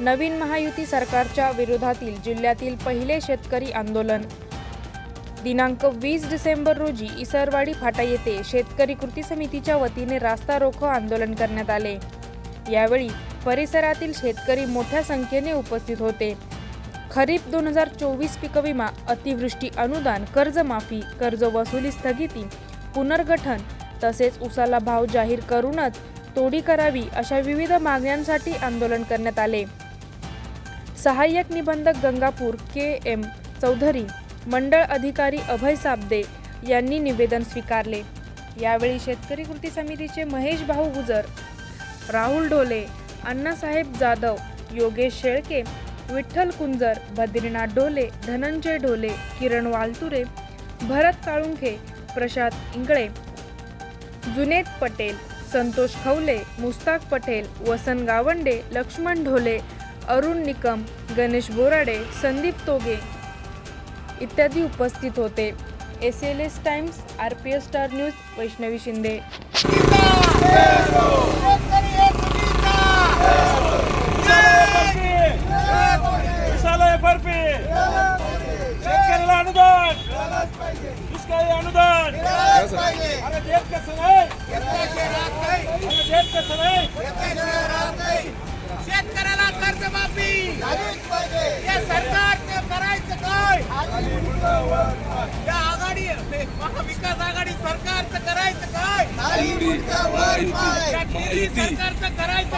नवीन महायुती सरकारच्या विरोधातील जिल्ह्यातील पहिले शेतकरी आंदोलन. दिनांक वीस डिसेंबर रोजी इसरवाडी फाटा येथे शेतकरी कृती समितीच्या वतीने रास्ता रोको आंदोलन करण्यात आले. यावेळी परिसरातील शेतकरी मोठ्या संख्येने उपस्थित होते. खरीप दोन हजार चोवीस पिकविमा अतिवृष्टी अनुदान कर्जमाफी कर्ज वसुली स्थगिती पुनर्गठन तसेच उसाला भाव जाहीर करूनच तोडी करावी अशा विविध मागण्यांसाठी आंदोलन करण्यात आले. सहाय्यक निबंधक गंगापूर के एम चौधरी मंडळ अधिकारी अभय साबदे यांनी निवेदन स्वीकारले. यावेळी शेतकरी कृती समितीचे महेश भाऊ गुजर राहुल ढोले अण्णासाहेब जाधव योगेश शेळके विठ्ठल कुंजर बद्रीनाथ ढोले धनंजय ढोले किरण वालतुरे भरत काळुंखे प्रशांत इंगळे जुनेद पटेल संतोष खवले मुस्ताक पटेल वसन गावंडे लक्ष्मण ढोले अरुण निकम गणेश बोराडे संदीप तोगे इत्यादी उपस्थित होते. S L S Times R P S Star News Vaishnavi Shinde. अनुदान. अनुदान. महाविकास आघाडी सरकारचं करायचं काय? सरकारचं करायचं